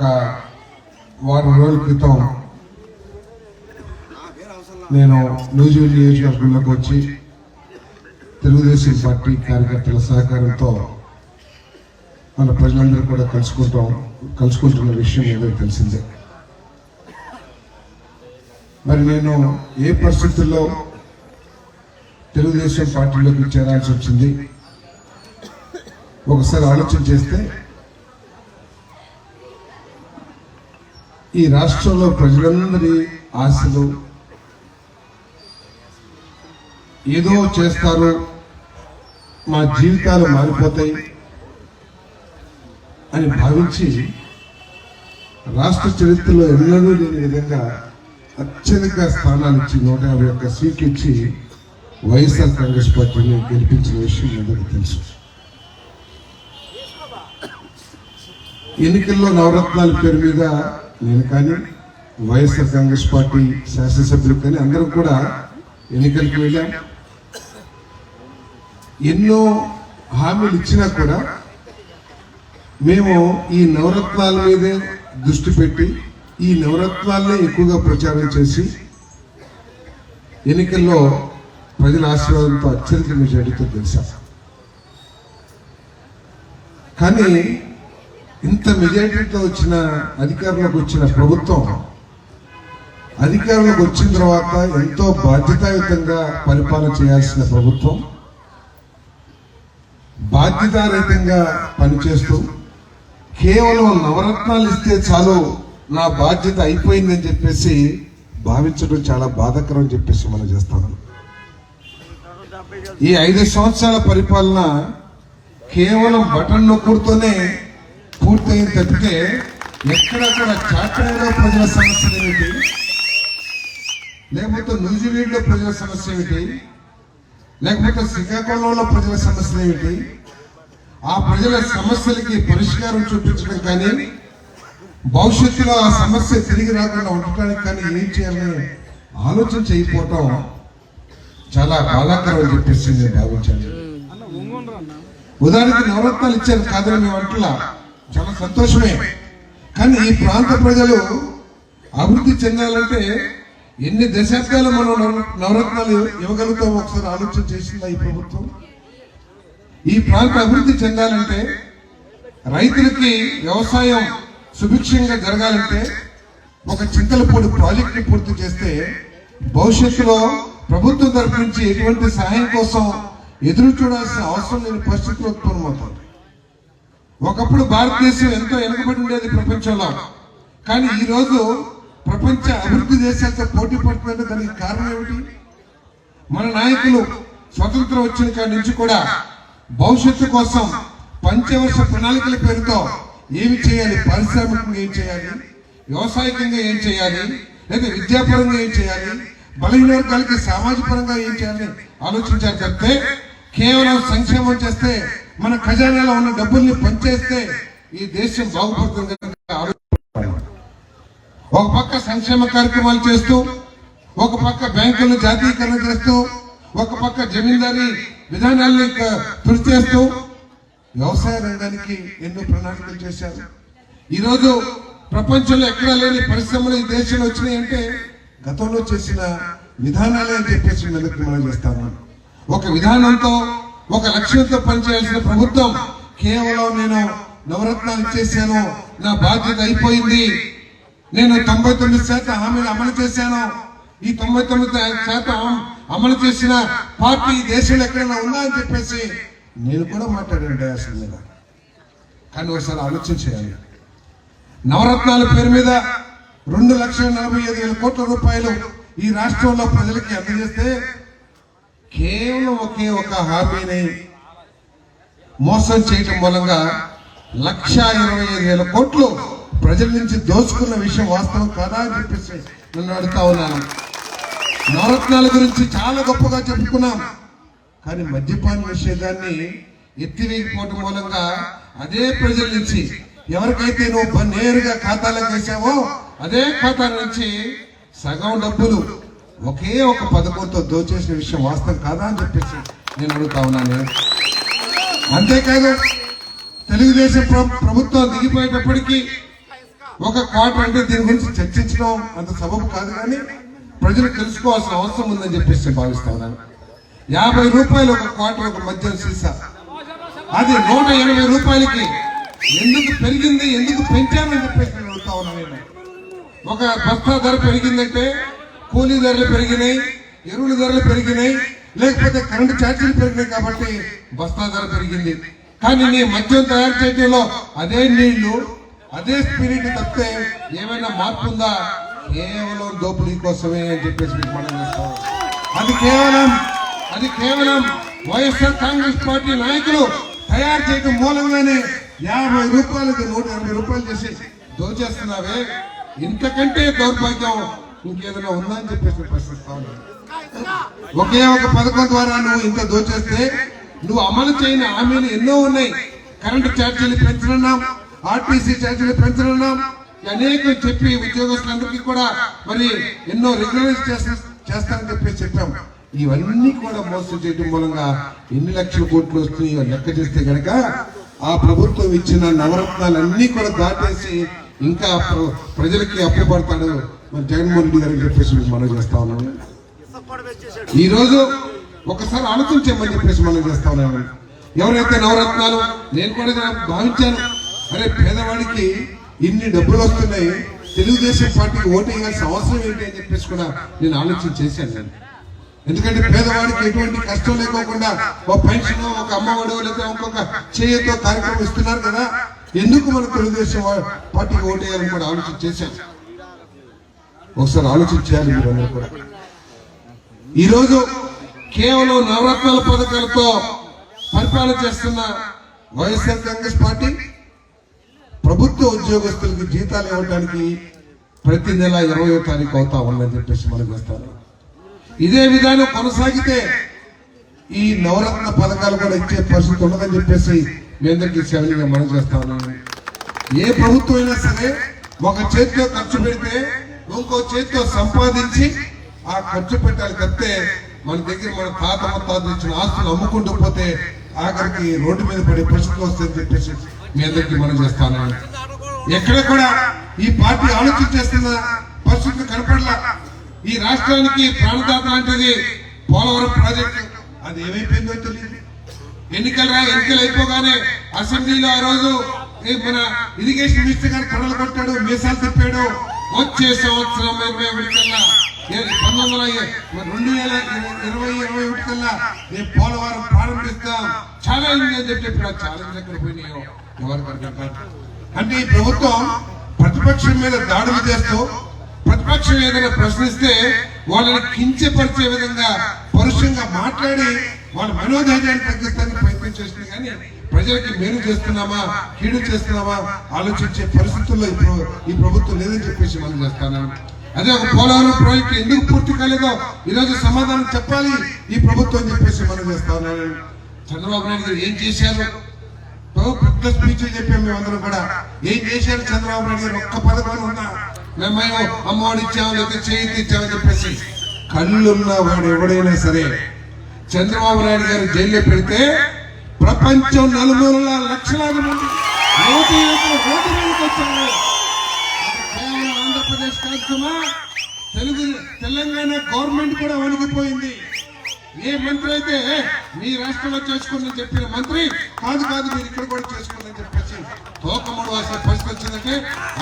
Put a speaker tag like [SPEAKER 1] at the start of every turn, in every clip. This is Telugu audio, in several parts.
[SPEAKER 1] ఒక వారం రోజుల క్రితం నేను న్యూజిలాండ్ నియోజకవర్గంలోకి వచ్చి తెలుగుదేశం పార్టీ కార్యకర్తల సహకారంతో మన ప్రజలందరూ కూడా కలుసుకుంటాం కలుసుకుంటున్న విషయం ఏదో తెలిసిందే. మరి నేను ఏ పరిస్థితుల్లో తెలుగుదేశం పార్టీలోకి చేరాల్సి వచ్చింది? ఒకసారి ఆలోచన చేస్తే ఈ రాష్ట్రంలో ప్రజలందరి ఆశలు ఏదో చేస్తారు మా జీవితాలు మారిపోతాయి అని భావించి రాష్ట్ర చరిత్రలో ఎన్నడూ లేని విధంగా అత్యధిక స్థానాలు ఇచ్చి నూట యాభై ఒక్క సీట్లు ఇచ్చి వైఎస్ఆర్ కాంగ్రెస్ పార్టీని గెలిపించిన విషయం అందరికీ తెలుసు. ఎన్నికల్లో నవరత్నాల పేరు మీద నేను కానీ వైఎస్ఆర్ కాంగ్రెస్ పార్టీ శాసనసభ్యులు కానీ అందరం కూడా ఎన్నికలకు వెళ్ళాం. ఎన్నో హామీలు ఇచ్చినా కూడా మేము ఈ నవరత్నాల మీదే దృష్టి పెట్టి ఈ నవరత్నాలనే ఎక్కువగా ప్రచారం చేసి ఎన్నికల్లో ప్రజల ఆశీర్వాదంతో అత్యధిక మెజార్టీతో గెలిచాం. కానీ ఇంత మెజారిటీతో వచ్చిన అధికారంలోకి వచ్చిన ప్రభుత్వం అధికారంలోకి వచ్చిన తర్వాత ఎంతో బాధ్యతాయుతంగా పరిపాలన చేయాల్సిన ప్రభుత్వం బాధ్యతారహితంగా పనిచేస్తూ కేవలం నవరత్నాలు ఇస్తే చాలు నా బాధ్యత అయిపోయిందని చెప్పేసి భావించడం చాలా బాధాకరం అని చెప్పేసి మనం చేస్తాను ఈ ఐదు సంవత్సరాల పరిపాలన కేవలం బటన్ నొక్కుడుతోనే పూర్తయింది తప్పితే ఎక్కడక్కడ చాటంలో ప్రజల సమస్యలు ఏమిటి? లేకపోతే న్యూజిలాండ్లో ప్రజల సమస్య ఏమిటి? లేకపోతే శ్రీకాకుళంలో ప్రజల సమస్యలు ఏమిటి? ఆ ప్రజల సమస్యలకి పరిష్కారం చూపించడం కానీ భవిష్యత్తులో ఆ సమస్య తిరిగి రాకుండా ఉండటానికి కానీ ఏం చేయాలని ఆలోచన చేయకపోవటం చాలా బాధాకరం అని చెప్పేసి నేను భావించాను. ఉదాహరణకి నవరత్నాలు ఇచ్చారు కాదని మేము చాలా సంతోషమే. కానీ ఈ ప్రాంత ప్రజలు అభివృద్ధి చెందాలంటే ఎన్ని దశాబ్దాలు మనం నవ- నవరత్నాలు ఇవ్వగలుగుతాం ఒకసారి ఆలోచన చేసిందా ఈ ప్రభుత్వం? ఈ ప్రాంత అభివృద్ధి చెందాలంటే రైతులకి వ్యవసాయం సుభిక్షంగా జరగాలంటే ఒక చింతలపూడి ప్రాజెక్ట్ పూర్తి చేస్తే భవిష్యత్తులో ప్రభుత్వం తరపు నుంచి ఎటువంటి సహాయం కోసం ఎదురు చూడాల్సిన అవసరం లేని పరిస్థితులు ఉత్పన్నమవుతుంది. ఒకప్పుడు భారతదేశం ఎంతో వెనుకబడి ఉండేది ప్రపంచంలో. కానీ ఈరోజు ప్రపంచ అభివృద్ధి దేశాలతో పోటీ పడుతుందంటే దానికి కారణం ఏమిటి? మన నాయకులు స్వతంత్రం వచ్చిన కాడి నుంచి కూడా భవిష్యత్తు కోసం పంచవర్ష ప్రణాళికల పేరుతో ఏమి చేయాలి? పారిశ్రామికంగా ఏం చేయాలి? వ్యవసాయకంగా ఏం చేయాలి? లేదా విద్యాపరంగా ఏం చేయాలి? బలహీన వర్గాలకి సామాజిక పరంగా ఏం చేయాలి? ఆలోచించారు తప్పితే కేవలం సంక్షేమం చేస్తే మన ఖజానాలో ఉన్న డబ్బుల్ని పంచేస్తే ఈ దేశం బాగుపడుతుంది ఒక పక్క సంక్షేమ కార్యక్రమాలు చేస్తూ ఒక పక్క బ్యాంకులను జాతీయకరణ చేస్తూ ఒక పక్క జమీందారీ విధానాల్ని క- తుడి చేస్తూ వ్యవసాయ రంగానికి ఎన్నో ప్రణాళికలు చేశారు. ఈరోజు ప్రపంచంలో ఎక్కడా లేని పరిశ్రమలు ఈ దేశంలో వచ్చినాయంటే గతంలో చేసిన విధానాలే అని చెప్పేసి మెదక్కి మనం చేస్తాము ఒక విధానంతో ఒక లక్ష్యంతో పనిచేయాల్సిన ప్రభుత్వం కేవలం నేను నవరత్నాలు చేశాను. నా బాధ్యత అయిపోయింది. నేను తొంభై తొమ్మిది శాతం హామీలు అమలు చేశాను. ఈ తొంభై తొమ్మిది శాతం అమలు చేసిన పార్టీ ఈ దేశంలో ఎక్కడైనా ఉందా అని చెప్పేసి నేను కూడా మాట్లాడాను డయాస్ మీద. కానీ ఒకసారి ఆలోచన చేయాలి. నవరత్నాల పేరు మీద రెండు లక్షల నలభై ఐదు వేల కోట్ల రూపాయలు ఈ రాష్ట్రంలో ప్రజలకి అందజేస్తే కేవలం ఒకే ఒక హామీని మోసం చేయటం మూలంగా లక్ష ఇరవై ఐదు వేల కోట్లు ప్రజల నుంచి దోచుకున్న విషయం వాస్తవం కాదా అని చెప్పేసి నన్ను అడుగుతా ఉన్నాను. నవరత్నాల గురించి చాలా గొప్పగా చెప్పుకున్నాం. కానీ మద్యపాన నిషేధాన్ని ఎత్తివేయకపోవటం మూలంగా అదే ప్రజల నుంచి ఎవరికైతే నువ్వు నేరుగా ఖాతాలో వేసావో అదే ఖాతా నుంచి సగం డబ్బులు ఒకే ఒక పదకొండుతో దోచేసిన విషయం వాస్తవం కాదా అని చెప్పేసి నేను అడుగుతా ఉన్నాను. అంతేకాదు తెలుగుదేశం ప్రభుత్వం దిగిపోయేటప్పటికీ ఒక క్వార్టర్ అంటే దీని గురించి చర్చించడం అంత సబబు కాదు కానీ ప్రజలు తెలుసుకోవాల్సిన అవసరం ఉందని చెప్పేసి నేను భావిస్తా ఉన్నాను. యాభై రూపాయలు ఒక క్వార్టర్ ఒక మద్యం సీసా. అది నూట ఎనభై రూపాయలకి ఎందుకు పెరిగింది ఎందుకు పెంచామని చెప్పేసి నేను అడుగుతా ఉన్నాను నేను. ఒక బస్తా ధర పెరిగిందంటే కూలీ ధరలు పెరిగినాయి ఎరువుల ధరలు పెరిగినాయి లేకపోతే కరెంటు ఛార్జీలు పెరిగినాయి కాబట్టి బస్తా ధర పెరిగింది. కానీ నీ మద్యం తయారు చేయడంలో అదే నీళ్ళు అదే స్పిరిట్ తప్పితే ఏమైనా మార్పు ఉందా? కేవలం దోపిడీ కోసమే అని చెప్పేసి మీకు మనం చేస్తాం అది కేవలం అది కేవలం వైఎస్ఆర్ కాంగ్రెస్ పార్టీ నాయకులు తయారు చేయడం మూలంగానే యాభై రూపాయలకి నూట ఎనభై రూపాయలు చేసి దోచేస్తున్నావే. ఇంతకంటే దౌర్భాగ్యం ఇంకేదైనా ఉందా అని చెప్పేసి ప్రశ్నిస్తా ఒకే ఒక పథకం ద్వారా నువ్వు ఇంత దోచేస్తే నువ్వు అమలు చేయని హామీలు ఎన్నో ఉన్నాయి. కరెంటు ఛార్జీలు పెంచనున్నాం ఆర్టీసీ ఛార్జీలు పెంచనున్నాం అనేక చెప్పి ఉద్యోగస్తులందరికీ కూడా మరి ఎన్నో రెగ్యులరైజ్ చేస్తానని చెప్పేసి చెప్పాం. ఇవన్నీ కూడా మోసం చేయడం మూలంగా ఎన్ని లక్షల కోట్లు వస్తున్నాయో లెక్క చేస్తే గనక ఆ ప్రభుత్వం ఇచ్చిన నవరత్నాలన్నీ కూడా దాటేసి ఇంకా ప్రజలకి అప్పుపడతాడు మరి జగన్మోహన్ రెడ్డి గారు చెప్పేసి మీకు మనం చేస్తా ఉన్నాను. ఈరోజు ఒకసారి ఆలోచించమని చెప్పేసి మనం చేస్తా ఉన్నాను. ఎవరైతే నవరత్నాలు నేను కూడా భావించాను. అరే పేదవాడికి ఇన్ని డబ్బులు వస్తున్నాయి. తెలుగుదేశం పార్టీకి ఓటు వేయాల్సిన అవసరం ఏంటి అని చెప్పేసి కూడా నేను ఆలోచన చేశాను నేను. ఎందుకంటే పేదవాడికి ఎటువంటి కష్టం లేకోకుండా ఒక పెన్షన్ ఒక అమ్మఒడు లేదా ఇంకొక చేయతో కార్యక్రమం ఇస్తున్నారు కదా. ఎందుకు మన తెలుగుదేశం పార్టీకి ఓటేయాలని కూడా ఆలోచన చేశాను ఒకసారి ఆలోచించాలి మీరందరూ కూడా. ఈ రోజు కేవలం నవరత్నాల పథకాలతో పరిపాలన చేస్తున్న వైఎస్ఆర్ కాంగ్రెస్ పార్టీ ప్రభుత్వ ఉద్యోగస్తులకు జీతాలు ఇవ్వడానికి ప్రతి నెల ఇరవయో తారీఖు అవుతా ఉందని చెప్పేసి మనకు వస్తారు ఇదే విధానం కొనసాగితే ఈ నవరత్న పథకాలు కూడా ఇచ్చే పరిస్థితి ఉండదని చెప్పేసి మీ అందరికీ సేవలు మనం ఏ ప్రభుత్వం అయినా సరే ఒక చేతితో ఖర్చు పెడితే ఇంకో చేతితో సంపాదించి ఆ ఖర్చు పెట్టాలి తప్పితే మన దగ్గర మన తాత ముత్తాతలు ఇచ్చిన ఆస్తులు అమ్ముకుంటూ పోతే ఆఖరికి రోడ్డు మీద పడే పరిస్థితి వస్తుందని చెప్పేసి మీ అందరికీ మనం చేస్తాను ఎక్కడ కూడా ఈ పార్టీ ఆలోచన చేస్తున్న పరిస్థితులు కనపడలా. ఈ రాష్ట్రానికి ప్రాణదాత లాంటిది పోలవరం ప్రాజెక్టు అది ఏమైపోయిందో తెలియదు. ఎన్నికలు రా ఎన్నికలు అయిపోగానే అసెంబ్లీలో ఆ రోజు మన ఇరిగేషన్ మినిస్టర్ గారు కడలు కొట్టాడు మీసాలు తిప్పాడు. వచ్చే సంవత్సరం ఇరవై ఒకటి కల్లా పంతొమ్మిది వందల రెండు వేల ఇరవై- ఇరవై ఇరవై ఒకటి కల్లా మేము పోలవరం ప్రారంభిస్తాం. ఛాలెంజ్ అని చెప్పి ఇప్పుడు ఆ ఛాలెంజ్ ఎక్కడ పోయినాయో? అంటే ఈ ప్రభుత్వం ప్రతిపక్షం మీద దాడులు చేస్తూ ప్రతిపక్షం ఏదైనా ప్రశ్నిస్తే వాళ్ళని కించపరిచే విధంగా పరుషంగా మాట్లాడి వాళ్ళ మనోధైర్యాన్ని తగ్గిస్తానికి ప్రయత్నం చేస్తుంది కానీ ప్రజలకి మేలు చేస్తున్నామా కీడు చేస్తున్నామా ఆలోచించే పరిస్థితుల్లో ఈ ఈ ప్రభుత్వం లేదని చెప్పేసి మనం చేస్తాను అదే ఒక పోలవరం ప్రాజెక్టు ఎందుకు పూర్తి కాలేదో ఈరోజు సమాధానం చెప్పాలి ఈ ప్రభుత్వం చెప్పేసి మనం చేస్తా ఉన్నాను చంద్రబాబు నాయుడు గారు ఏం చేశారు? పెద్ద స్పీచ్ చెప్పాం మేమందరం కూడా. ఏం చేశారు చంద్రబాబు నాయుడు గారు? ఒక్క పథకం ఉన్నా. మేము అమ్మఒడి ఇచ్చాము లేదా చేయి ఇచ్చామని చెప్పేసి. కళ్ళున్న వాడు ఎవడైనా సరే చంద్రబాబు నాయుడు గారు జైల్లో పెడితే ప్రపంచం నలుమూలల లక్షలాది మంది యువతి రోడ్డు మీదకి వచ్చారు కేవలం ఆంధ్రప్రదేశ్ కార్యక్రమా తెలుగు తెలంగాణ గవర్నమెంట్ కూడా వణికిపోయింది. ఏ మంత్రి అయితే మీ రాష్ట్రంలో చేసుకోండి చెప్పిన మంత్రి కాదు కాదు మీరు ఇక్కడ కూడా చేసుకోండి చెప్పేసి తోకముడు వాసే పరిస్థితి వచ్చిందంటే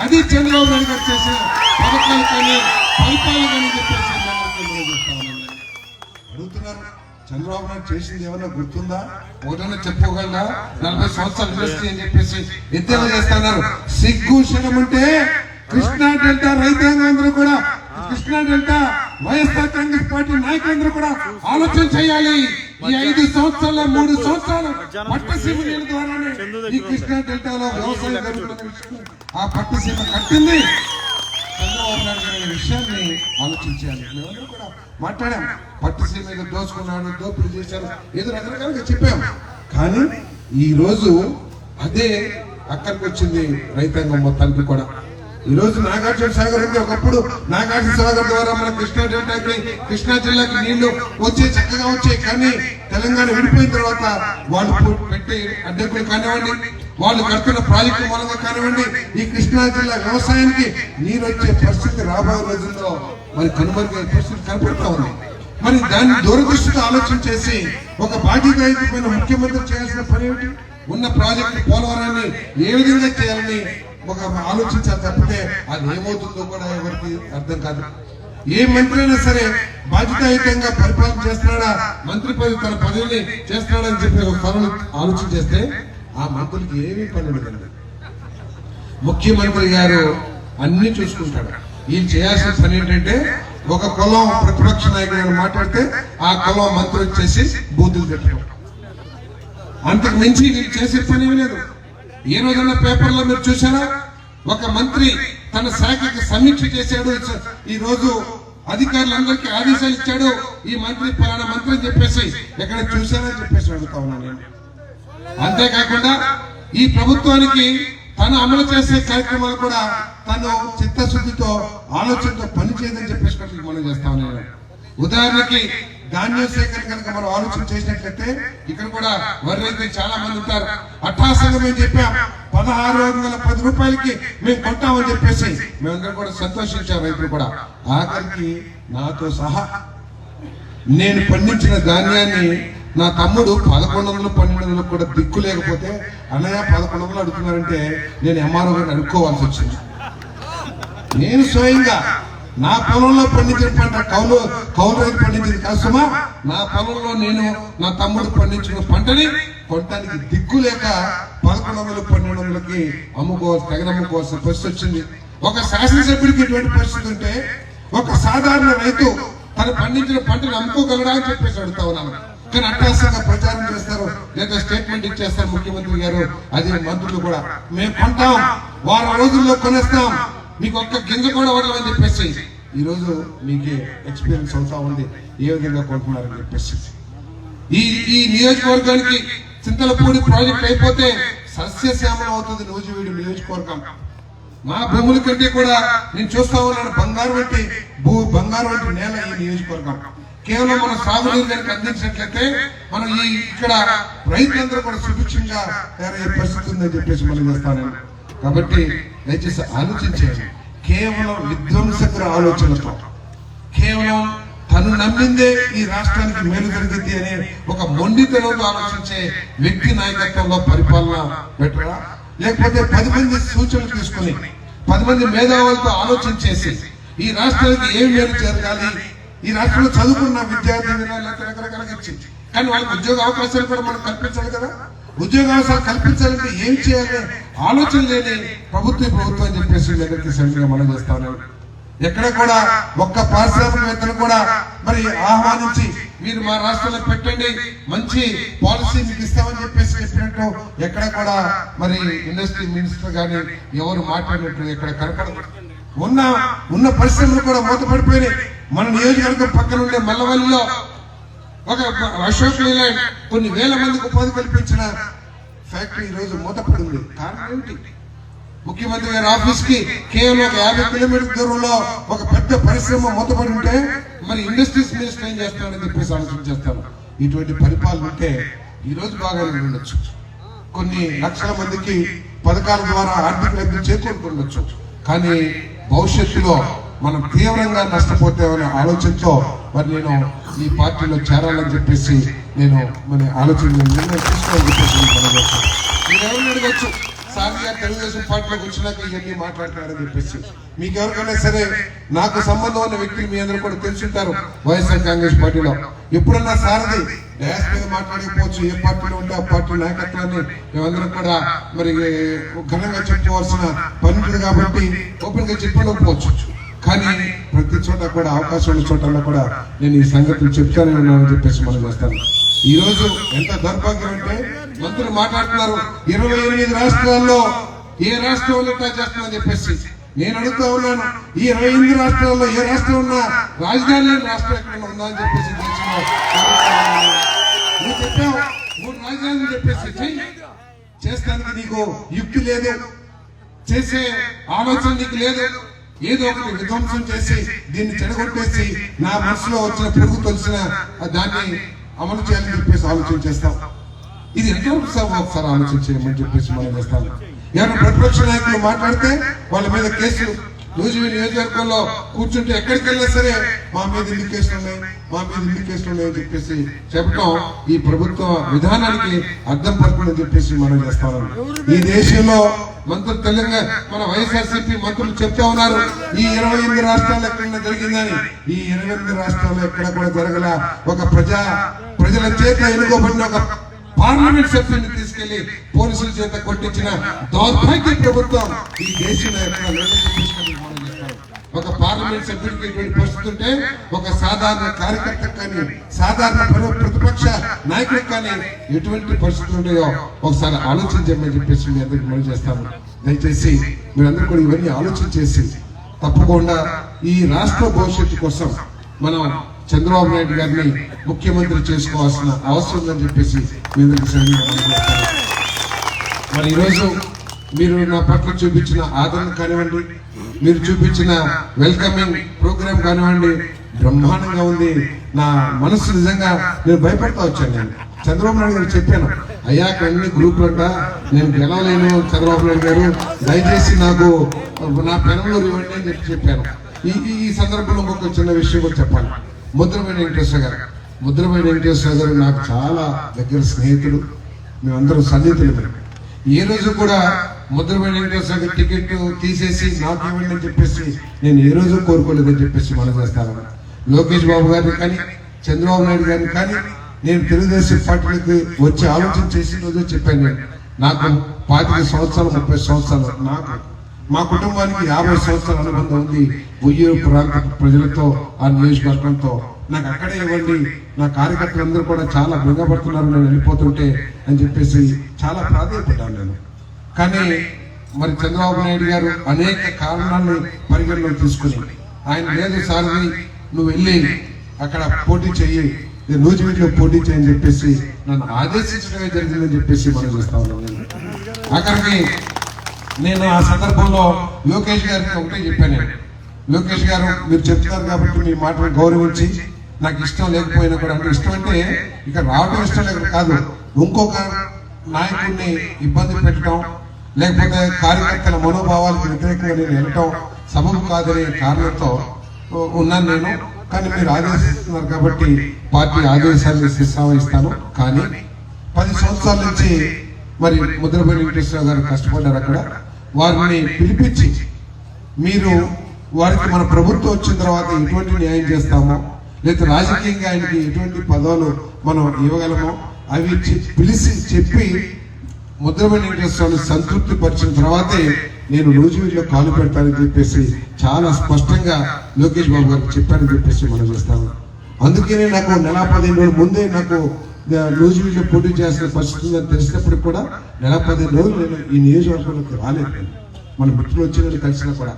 [SPEAKER 1] అది చంద్రబాబు నాయుడు గారు చేసిన పథకాలు కానీ పరిపాలన కానీ చెప్పేసి అడుగుతున్నారు? చంద్రబాబు నాయుడు చేసింది ఏమన్నా గుర్తుందా? ఒకటన్నా చెప్పుకోగలరా? నలభై సంవత్సరాలు ఇండస్ట్రీ అని చెప్పేసి ఎద్దేవా చేస్తున్నారు సిగ్గు శరం ఉంటే కృష్ణా డెల్టా రైతాంగందరూ కూడా Krishna delta YSR Congress party నాయకులందరూ కూడా ఆలోచన చేయాలి. ఈ ఐదు సంవత్సరాల మూడు సంవత్సరాలు పట్టసీమ నీళ్ళ ద్వారానే ఈ కృష్ణా డెల్టాలో వ్యవసాయం జరుగుతున్న ఆ పట్టసీమ కట్టింది. చంద్రబాబు నాయుడు గారు విషయాన్ని ఆలోచించాలి మేమందరూ కూడా మాట్లాడాం. పట్టుసీమ మీద దోచుకున్నాడు దోపిడీ చేశారు ఏదో రకరకాలుగా చెప్పాం. కానీ ఈ రోజు అదే అక్కడికి వచ్చింది రైతాంగం మొత్తానికి కూడా. ఈ రోజు నాగార్జున సాగర్ ఉంది ఒకప్పుడు. నాగార్జున సాగర్ ద్వారా మన కృష్ణా డెల్టాకి కృష్ణా జిల్లాకి నీళ్ళు వచ్చే చక్కగా వచ్చాయి కానీ తెలంగాణ విడిపోయిన తర్వాత వాళ్ళు పెట్టే అడ్డంకులు కానివ్వండి వాళ్ళు కడుతున్న ప్రాజెక్టు మూలంగా కానివ్వండి ఈ కృష్ణా జిల్లా వ్యవసాయానికి నీరు వచ్చే పరిస్థితి రాబోయే రోజుల్లో మరి కనుమరుగయ్యే పరిస్థితి కనపడతా ఉన్నాయి. మరి దాన్ని దూరదృష్టితో ఆలోచన చేసి ఒక బాధ్యతాయుతమైన ముఖ్యమంత్రి చేయాల్సిన పని ఏమిటి? ఉన్న ప్రాజెక్టు పోలవరాన్ని ఏ విధంగా చేయాలని ఒక ఆలోచించాలి తప్పితే అది ఏమవుతుందో కూడా ఎవరికి అర్థం కాదు. ఏ మంత్రి అయినా సరే బాధ్యతాయుతంగా పరిపాలన చేస్తున్నాడా? మంత్రి పదవి తన పదవిని చేస్తున్నాడని చెప్పి ఒక పనులు ఆలోచన చేస్తే ఆ మంత్రులకి ఏమీ పని ఉండదండి. ముఖ్యమంత్రి గారు అన్ని చూసుకుంటాడు. వీళ్ళు చేయాల్సిన పని ఏంటంటే ఒక కులం ప్రతిపక్ష నాయకుడు మాట్లాడితే ఆ కులం మంత్రి వచ్చేసి బూతులు పెట్టడం అంతకు మించి వీళ్ళు చేసే పని ఏమీ లేదు. ఏ రోజున పేపర్లో మీరు చూసారా ఒక మంత్రి తన శాఖకి సమీక్ష చేశాడు. ఈ రోజు అధికారులందరికీ ఆదేశాలు ఇచ్చాడు. ఈ మంత్రి పలానా మంత్రి అని చెప్పేసి ఎక్కడ చూసారా చెప్పేసి అడుగుతా ఉన్నాను అంతేకాకుండా ఈ ప్రభుత్వానికి తను అమలు చేసే కార్యక్రమాలు కూడా తను చిత్తశుద్ధితో ఆలోచనతో పనిచేయదని చెప్పేసి మనం చేస్తా ఉదాహరణకి ధాన్యం సేకరణ కనుక మనం ఆలోచన చేసినట్లయితే ఇక్కడ కూడా వరి రైతులు చాలా మంది ఉంటారు. అట్టాసంగా మేము చెప్పాం? పదహారు వందల పది రూపాయలకి మేము కొంటామని చెప్పేసి మేమందరం కూడా సంతోషించాం రైతులు కూడా. ఆఖరికి నాతో సహా నేను పండించిన ధాన్యాన్ని నా తమ్ముడు పదకొండు వందలు పన్నెండు వందలకు కూడా దిక్కు లేకపోతే అన్నయ్య పదకొండు వందలు అడుగుతున్నారంటే నేను ఎంఆర్ఓ గారిని అడుక్కోవాల్సి వచ్చింది. నేను స్వయంగా నా పొలంలో పండించిన పంట కౌలు కౌలు రైతు పండించింది కాదు నా పొలంలో నేను నా తమ్ముడు పండించిన పంటని కొనడానికి దిక్కు లేక పదకొండు వందలు పన్నెండు వందలకి అమ్ముకోవాల్సి తెగనమ్ముకోవాల్సిన పరిస్థితి వచ్చింది. ఒక శాసనసభ్యుడికి ఇటువంటి పరిస్థితి ఉంటే ఒక సాధారణ రైతు తను పండించిన పంటను అమ్ముకోగలడా అని చెప్పేసి అడుగుతా ఉన్నాను. కానీ అట్టాసంగా ప్రచారం చేస్తారు. లేదా స్టేట్మెంట్ ఇచ్చేస్తారు ముఖ్యమంత్రి గారు. అది మంత్రులు కూడా. మేము కొంటాం. వారం రోజుల్లో కొనేస్తాం. మీకు ఒక్క గింజ కూడా వదలని చెప్పేసి. ఈ రోజు మీకు ఎక్స్పీరియన్స్ అవుతా ఉంది. ఏ విధంగా కొంటున్నారని చెప్పేసి. ఈ ఈ నియోజకవర్గానికి చింతలపూడి ప్రాజెక్ట్ అయిపోతే సస్యశ్యామలం అవుతుంది నూజివీడు నియోజకవర్గం. మా భూముల కంటే కూడా నేను చూస్తా ఉన్నాను బంగారు వంటి భూ బంగారు వంటి నేల ఈ నియోజకవర్గం. కేవలం మన సాగునీరు కనుక అందించినట్లయితే మనం ఈ ఇక్కడ రైతులందరూ కూడా సుభిక్షంగా తయారయ్యే పరిస్థితి ఉందని చెప్పేసి మనం చేస్తాను. కాబట్టి దయచేసి ఆలోచించేయండి. కేవలం విధ్వంసకర ఆలోచనతో కేవలం తను నమ్మిందే ఈ రాష్ట్రానికి మేలు జరిగింది అనే ఒక మొండితనంతో ఆలోచించే వ్యక్తి నాయకత్వంలో పరిపాలన పెట్టరా? లేకపోతే పది మంది సూచనలు తీసుకుని పది మంది మేధావులతో ఆలోచన చేసి ఈ రాష్ట్రానికి ఏం మేలు జరగాలి? ఈ రాష్ట్రంలో చదువుకున్న విద్యార్థి లేకపోతే రకరకాలుగా ఇచ్చింది కానీ వాళ్ళకి ఉద్యోగ అవకాశాలు కూడా మనం కల్పించాలి కదా. ఉద్యోగ అవకాశాలు కల్పించాలంటే ఏం చేయాలి? ఆలోచన లేని ప్రభుత్వ ప్రభుత్వం అని చెప్పేసి మీ అందరికీ మనం చేస్తాను ఎక్కడ కూడా ఒక్క పారిశ్రామికవేత్తలు కూడా మరి ఆహ్వానించి మీరు మా రాష్ట్రంలో పెట్టండి మంచి పాలసీ మీకు ఇస్తామని చెప్పేసి చెప్పినట్టు ఎక్కడ కూడా మరి ఇండస్ట్రీ మినిస్టర్ కానీ ఎవరు మాట్లాడినట్టు ఎక్కడ కనపడదు. ఉన్న ఉన్న పరిశ్రమలు కూడా మూతపడిపోయినాయి. మన నియోజకవర్గం పక్కన ఉండే మల్లవల్లిలో ఒక అశోక్ లేలాండ్ కొన్ని వేల మందికి ఉపాధి కల్పించిన ఫ్యాక్టరీ ఈ రోజు మూతపడింది కారణం ఏమిటి? ముఖ్యమంత్రి గారి ఆఫీస్కి కేవలం ఒక యాభై కిలోమీటర్ దూరంలో ఒక పెద్ద పరిశ్రమ మూతపడి ఉంటే మరి ఇండస్ట్రీస్ మినిస్టర్ ఏం చేస్తాడని చెప్పేసి ఆలోచన చేస్తాను. ఇటువంటి పరిపాలన ఉంటే ఈ రోజు బాగానే ఉండొచ్చు. కొన్ని లక్షల మందికి పథకాల ద్వారా ఆర్థిక లబ్ధి చేకూరుకుండొచ్చు కానీ భవిష్యత్తులో మనం తీవ్రంగా నష్టపోతామనే ఆలోచనతో మరి నేను ఈ పార్టీలో చేరాలని చెప్పేసి నేను మన ఆలోచన నిర్ణయం తీసుకోవాలని చెప్పేసి మీకు మనవి మీరు అడగచ్చు? సార్ గారు తెలుగుదేశం పార్టీలోకి వచ్చినాక ఇవన్నీ మాట్లాడుతున్నారని చెప్పేసి. మీకు ఎవరికైనా సరే నాకు సంబంధం ఉన్న వ్యక్తులు మీ అందరూ కూడా తెలుసుంటారు. వైఎస్ఆర్ కాంగ్రెస్ పార్టీలో. ఎప్పుడన్నా సారది డాష్ మీద మాట్లాడకపోవచ్చు. ఏ పార్టీలో ఉంటే ఆ పార్టీ నాయకత్వాన్ని మేమందరం కూడా మరి ఘనంగా చెప్పుకోవాల్సిన పని ఉంటుంది కాబట్టి ఓపెన్గా చెప్పలేకపోవచ్చు. కానీ ప్రతి చోట కూడా అవకాశం ఉన్న చోటల్లో కూడా నేను ఈ సంగతులు చెప్తానే ఉన్నానని చెప్పేసి మనం చేస్తాను. ఈ రోజు ఎంత దౌర్భాగ్యం అంటే మంత్రులు మాట్లాడుతున్నారు. ఇరవై ఎనిమిది రాష్ట్రాల్లో ఏ రాష్ట్రంలో ఇట్లా చేస్తుందని చెప్పేసి నేను అడుగుతా ఉన్నాను ఈ ఇరవై ఎనిమిది రాష్ట్రాల్లో ఏ రాష్ట్రం ఉన్నా రాజధాని లేని రాష్ట్రం ఎక్కడ ఉందా అని చెప్పేసి దేశంలో నువ్వు చెప్పావు మూడు రాజధానులు చెప్పేసి చేస్తానికి నీకు యుక్తి లేదు. చేసే ఆలోచన నీకు లేదు. ఏదో ఒకటి విధ్వంసం చేసి దీన్ని చెడగొట్టేసి నా మనసులో వచ్చిన పురుగు తొలిసిన దాన్ని అమలు చేయాలని చెప్పేసి ఆలోచన చేస్తాం ఇది ఎంతవరకు సార్ ఒకసారి ఆలోచన చేయమని చెప్పేసి మనం చేస్తాను ఎవరైనా ప్రతిపక్ష నాయకులు మాట్లాడితే వాళ్ళ మీద కేసులు. రోజు నియోజకవర్గంలో కూర్చుంటే ఎక్కడికి వెళ్ళినా సరే మా మీద ఇన్ని కేసులు ఉన్నాయి మా మీద ఇన్ని కేసులు ఉన్నాయి అని చెప్పేసి చెప్పడం ఈ ప్రభుత్వ విధానానికి అర్థం పడుతుందని చెప్పేసి మనం చేస్తాం ఈ దేశంలో మంత్రులు తెలంగాణ మన వైఎస్ఆర్సీపీ మంత్రులు చెప్తా ఉన్నారు ఈ ఇరవై ఎనిమిది రాష్ట్రాలు ఎక్కడైనా జరిగిందని. ఈ ఇరవై ఎనిమిది రాష్ట్రాల్లో ఎక్కడ కూడా జరగల ఒక ప్రజా ప్రజల చేత ఎన్నుకోబడిన ఒక పార్లమెంట్ సభ్యుని తీసుకెళ్ళి పోలీసుల చేత కొట్టించిన దౌర్భాగ్య ప్రభుత్వం ఈ దేశంలో ఒక పార్లమెంట్ సభ్యుడికి ఇటువంటి పరిస్థితి ఉంటే ఒక సాధారణ కార్యకర్త కానీ సాధారణ ప్రతిపక్ష నాయకుడికి కానీ ఎటువంటి పరిస్థితులు ఉన్నాయో ఒకసారి ఆలోచించమని చెప్పేసి మీ అందరికి మనం చేస్తాము దయచేసి మీరందరూ కూడా ఇవన్నీ ఆలోచన చేసి తప్పకుండా ఈ రాష్ట్ర భవిష్యత్తు కోసం మనం చంద్రబాబు నాయుడు గారిని ముఖ్యమంత్రి చేసుకోవాల్సిన అవసరం ఉందని చెప్పేసి మీ అందరికీ మరి ఈరోజు మీరు నా పట్ల చూపించిన ఆదరణ కానివ్వండి మీరు చూపించిన వెల్కమింగ్ ప్రోగ్రామ్ కానివ్వండి బ్రహ్మాండంగా ఉంది. నా మనసు నిజంగా నేను భయపడతా వచ్చాను నేను. చంద్రబాబు నాయుడు గారు చెప్పాను అయ్యా అన్ని గ్రూపులు అంట నేను గెలవలేను చంద్రబాబు నాయుడు గారు. దయచేసి నాకు నా పెనంలో ఇవ్వండి అని చెప్పి చెప్పాను. ఈ ఈ- ఈ సందర్భంలో ఇంకొక చిన్న విషయం కూడా చెప్పాలి. ముద్రమైన వెంకటేశ్వర గారు ముద్రమైన వెంకటేశ్వర గారు నాకు చాలా దగ్గర స్నేహితుడు మేమందరం సన్నిహితులు మేము ఏ రోజు కూడా ముద్రమైన వెంకటేశ్వర గారి టికెట్ తీసేసి నాకు ఇవ్వండి అని చెప్పేసి నేను ఏ రోజు కోరుకోలేదని చెప్పేసి మనం చేస్తాను లోకేష్ బాబు గారిని కానీ చంద్రబాబు నాయుడు గారిని కానీ నేను తెలుగుదేశం పార్టీకి వచ్చి ఆలోచన చేసిన రోజు చెప్పాను నాకు పాతిక సంవత్సరాలు ముప్పై సంవత్సరాలు నాకు మా కుటుంబానికి యాభై సంవత్సరాల అనుబంధం ఉంది. ఉయ్యూరు ప్రాంత ప్రజలతో ఆ నియోజకవర్గంతో. నాకు అక్కడే ఇవ్వండి. నా కార్యకర్తలందరూ కూడా చాలా భంగపడుతున్నారు నేను వెళ్ళిపోతుంటే అని చెప్పేసి చాలా ప్రాధాన్యపడ్డాను నేను. కానీ మరి చంద్రబాబు నాయుడు గారు అనేక కారణాలను పరిగణలోకి తీసుకుని ఆయన లేదు సారథి నువ్వు వెళ్ళి అక్కడ పోటీ చెయ్యి. నూజివీటిలో పోటీ చేయని చెప్పేసి నన్ను ఆదేశించడమే జరిగిందని చెప్పేసి మనం చేస్తా ఉన్నాం నేను. నేను ఆ సందర్భంలో లోకేష్ గారికి ఒకటే చెప్పాను. లోకేష్ గారు మీరు చెప్తున్నారు కాబట్టి మీ మాటను గౌరవించి నాకు ఇష్టం లేకపోయినా కూడా అంటే ఇష్టం అంటే ఇక రావడం ఇష్టం లేక కాదు. ఇంకొక నాయకుడిని ఇబ్బంది పెట్టడం లేకపోతే కార్యకర్తల మనోభావాలకు వ్యతిరేకంగా నేను వెళ్ళటం సబబు కాదనే కారణంతో ఉన్నాను నేను. కానీ మీరు ఆదేశిస్తున్నారు కాబట్టి పార్టీ ఆదేశాన్ని శిస్సావహిస్తాను కానీ పది సంవత్సరాల నుంచి మరి ముద్రపల్లి వెంకటేశ్వర గారు కష్టపడ్డారు అక్కడ. వారిని పిలిపించి మీరు వారికి మన ప్రభుత్వం వచ్చిన తర్వాత ఎటువంటి న్యాయం చేస్తామో లేదా రాజకీయంగా ఆయనకి ఎటువంటి పదవులు మనం ఇవ్వగలమో అవి పిలిచి చెప్పి ముద్రమణి వెంకటేశ్వరని సంతృప్తి పరిచిన తర్వాతే నేను నూజివీడిలో కాలు పెడతానని చెప్పేసి చాలా స్పష్టంగా లోకేష్ బాబు గారికి చెప్పానని చెప్పేసి మనం చేస్తాము. అందుకనే నాకు నెల పదిహేను రోజుల ముందే నాకు నూజివీడిలో పోటీ చేసిన పరిస్థితి అని తెలిసినప్పుడు కూడా నెల పదిహేను రోజులు నేను ఈ నియోజకవర్గంలోకి రాలేదు. మన మిత్రులు వచ్చి నన్ను కలిసినా కూడా.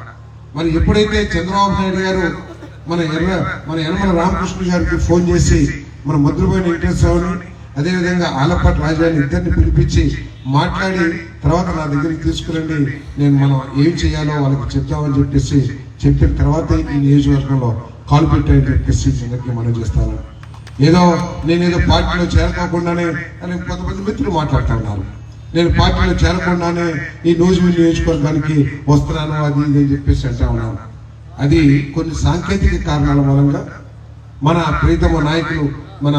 [SPEAKER 1] మరి ఎప్పుడైతే చంద్రబాబు నాయుడు గారు మన ఎర్ర మన యనమల రామకృష్ణ గారికి ఫోన్ చేసి మన ముద్రపోయిన వెంకటేశ్వరరావుని అదేవిధంగా ఆలపాటి రాజాని ఇద్దరిని పిలిపించి మాట్లాడి తర్వాత నా దగ్గరికి తీసుకురండి నేను మనం ఏం చేయాలో వాళ్ళకి చెప్తామని చెప్పేసి చెప్పిన తర్వాత ఈ నియోజకవర్గంలో కాల్ పెట్టాయని చెప్పేసి అందరికీ మనం చేస్తాను. ఏదో నేను ఏదో పార్టీలో చేరకోకుండానే అని కొంతమంది మిత్రులు మాట్లాడుతున్నారు నేను పార్టీలో చేరకుండానే ఈ నూజివీడు నియోజకవర్గానికి వస్తున్నాను అది ఇది అని చెప్పేసి అంటా ఉన్నాను అది కొన్ని సాంకేతిక కారణాల మూలంగా మన ప్రీతమ నాయకులు మన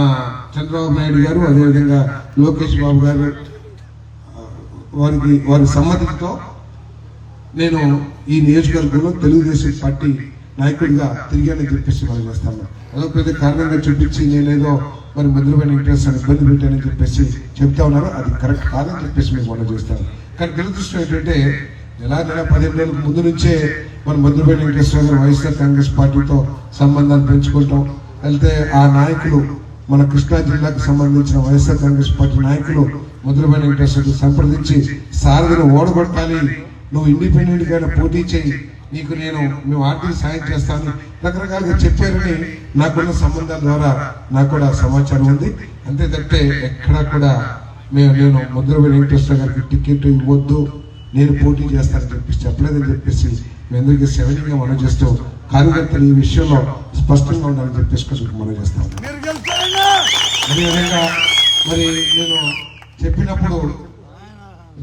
[SPEAKER 1] చంద్రబాబు నాయుడు గారు అదేవిధంగా లోకేష్ బాబు గారు వారికి వారి సమ్మతితో నేను ఈ నియోజకవర్గంలో తెలుగుదేశం పార్టీ నాయకుడిగా తిరిగానని చెప్పేసి మనం చేస్తాను అదో పెద్ద కారణంగా చూపించి నేనేదో మరి మధురమైన వెంకటేశ్వర ఇబ్బంది పెట్టానని చెప్పేసి చెప్తా ఉన్నారు అది కరెక్ట్ కాదని చెప్పేసి మేము మనం చేస్తాను. కానీ దురదృష్టం ఏంటంటే నెల నెల పదిహేను నెలల ముందు నుంచే మన మధురమైన వెంకటేశ్వర గారు వైఎస్ఆర్ కాంగ్రెస్ పార్టీతో సంబంధాలు పెంచుకుంటాం. వెళ్తే ఆ నాయకులు మన కృష్ణా జిల్లాకు సంబంధించిన వైఎస్ఆర్ కాంగ్రెస్ పార్టీ నాయకులు ముద్రమైన వెంకటేశ్వర సంప్రదించి సారథిని ఓడగొట్టాలి. నువ్వు ఇండిపెండెంట్గా పోటీ చేయి. నీకు నేను మేము ఆర్థిక సాయం చేస్తాను. రకరకాలుగా చెప్పారని నాకున్న సంబంధాల ద్వారా నాకు కూడా సమాచారం ఉంది. అంతే తప్పితే ఎక్కడా కూడా మేము నేను ముద్రమైన వెంకటేశ్వర గారికి టికెట్ ఇవ్వద్దు. నేను పోటీ చేస్తానని చెప్పేసి చెప్పలేదని చెప్పేసి మీ అందరికీ సెవెనింగ్ మనం చేస్తూ కార్యకర్తలు ఈ విషయంలో స్పష్టంగా ఉండాలని చెప్పేసి కొంచెం మనం చేస్తాం. అదేవిధంగా మరి నేను చెప్పినప్పుడు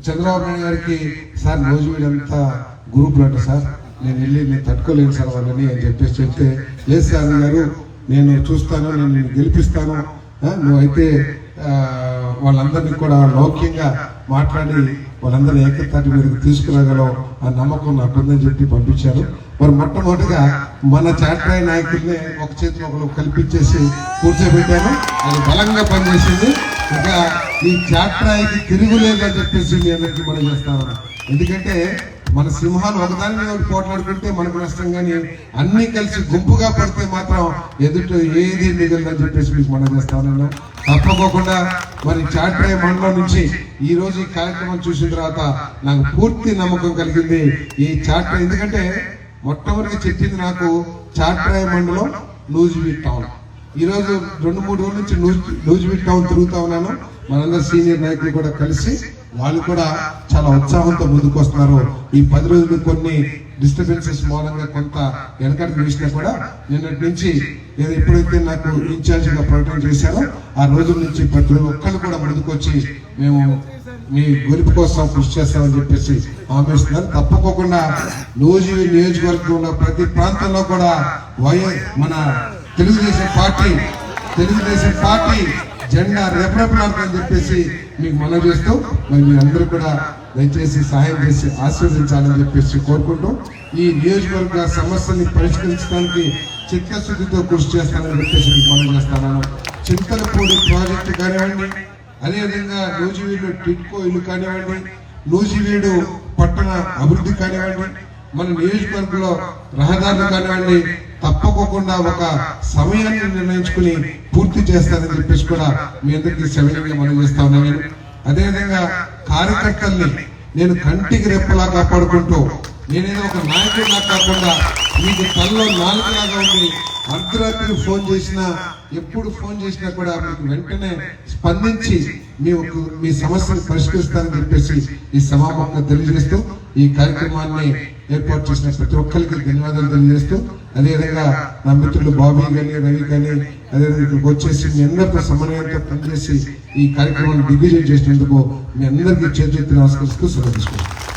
[SPEAKER 1] చంద్రబాబు నాయుడు గారికి సార్ రోజు వీడంతా గ్రూపులు అంట సార్. నేను వెళ్ళి నేను తట్టుకోలేను సార్ వాళ్ళని అని చెప్పేసి చెప్తే లేదు సార్ గారు నేను చూస్తాను నేను నిన్ను గెలిపిస్తాను నువ్వైతే వాళ్ళందరినీ కూడా లౌక్యంగా మాట్లాడి వాళ్ళందరినీ ఏకతాటి మీదకి తీసుకురాగలవు ఆ నమ్మకం నాకుందని చెప్పి పంపించారు. మరి మొట్టమొదటిగా మన చాట్రాయి నాయకుల్ని ఒక చేతిలో ఒకరు కల్పించేసి కూర్చోబెట్టాను అది బలంగా పనిచేసింది. ఇంకా ఈ చాట్రాయికి తిరుగులేదని చెప్పేసి మీ అందరికీ మనం చేస్తాను ఎందుకంటే మన సింహాలు ఒకదాని మీద పోట్లాడుకుంటే మనకు నష్టం కానీ అన్ని కలిసి గుంపుగా పడితే మాత్రం ఎదుట ఏది మిగలదని చెప్పేసి మీకు మనం చేస్తాను తప్పకోకుండా మరి చాట్రాయి మండలం నుంచి ఈ రోజు ఈ కార్యక్రమం చూసిన తర్వాత నాకు పూర్తి నమ్మకం కలిగింది ఈ చాట్రాయి ఎందుకంటే మొట్టమొదటి చెప్పింది నాకు చాట్రాయి మండలం లూజివీట్ టౌన్. ఈరోజు రెండు మూడు రోజుల నుంచి న్యూజ్ న్యూజివీడ్ టౌన్ తిరుగుతా ఉన్నాను. మనందరూ సీనియర్ నాయకులు కూడా కలిసి వాళ్ళు కూడా చాలా ఉత్సాహంతో ముందుకు వస్తున్నారు ఈ పది రోజులు కొన్ని డిస్టర్బెన్సెస్ మూలంగా కొంత వెనకటికి వేసినా కూడా నిన్నటి నుంచి నేను ఎప్పుడైతే నాకు ఇన్ఛార్జ్గా ప్రకటన చేశారో ఆ రోజుల నుంచి ప్రతి ఒక్కరు కూడా ముందుకు వచ్చి మేము మీ గెలుపు కోసం కృషి చేస్తామని చెప్పేసి హామీ తప్పకోకుండా నూజివీ నియోజకవర్గంలో ప్రతి ప్రాంతంలో కూడా వై మన తెలుగుదేశం పార్టీ తెలుగుదేశం పార్టీ జెండా రెపరెపలాడుతుందని చెప్పేసి మీకు మనం చేస్తూ మరి మీ అందరూ కూడా దయచేసి సహాయం చేసి ఆశీర్వదించాలని చెప్పేసి కోరుకుంటూ ఈ నియోజకవర్గ సమస్యని పరిష్కరించడానికి చిత్తశుద్ధితో కృషి చేస్తానని చెప్పేసి మీకు మనం చేస్తాను. చింతలపూడి ప్రాజెక్టు కానివ్వండి అదేవిధంగా నూజివీడు టిట్కో ఇల్లు కానివ్వండి నూజివీడు పట్టణ అభివృద్ధి కానివ్వండి మన నియోజకవర్గంలో రహదారులు కానివ్వండి తప్పకోకుండా ఒక సమయాన్ని నిర్ణయించుకుని పూర్తి చేస్తానని చెప్పేసి కూడా మీ అందరికీ సవినయంగా మనం చేస్తా ఉన్నాను నేను అదేవిధంగా కార్యకర్తల్ని నేను కంటికి రెప్పలా కాపాడుకుంటూ నేనేదో ఒక నాయకుడిలా కాకుండా మీకు తల్లో నాలుగులాగా ఉండి అర్ధరాత్రి ఫోన్ చేసినా ఎప్పుడు ఫోన్ చేసినా కూడా మీకు వెంటనే స్పందించి మీ ఒక- మీ సమస్యను పరిష్కరిస్తానని చెప్పేసి ఈ సమాపంగా తెలియజేస్తూ ఈ కార్యక్రమాన్ని ఏర్పాటు చేసిన ప్రతి ఒక్కరికి ధన్యవాదాలు తెలియజేస్తూ అదేవిధంగా నా మిత్రులు బాబీ కానీ రవి కానీ అదేవిధంగా ఇక్కడికి వచ్చేసి మీ అందరితో సమన్వయంతో పనిచేసి ఈ కార్యక్రమాన్ని దిగ్విజయం చేసినందుకు మీ అందరికీ చేతులెత్తి నమస్కరిస్తూ సెలవు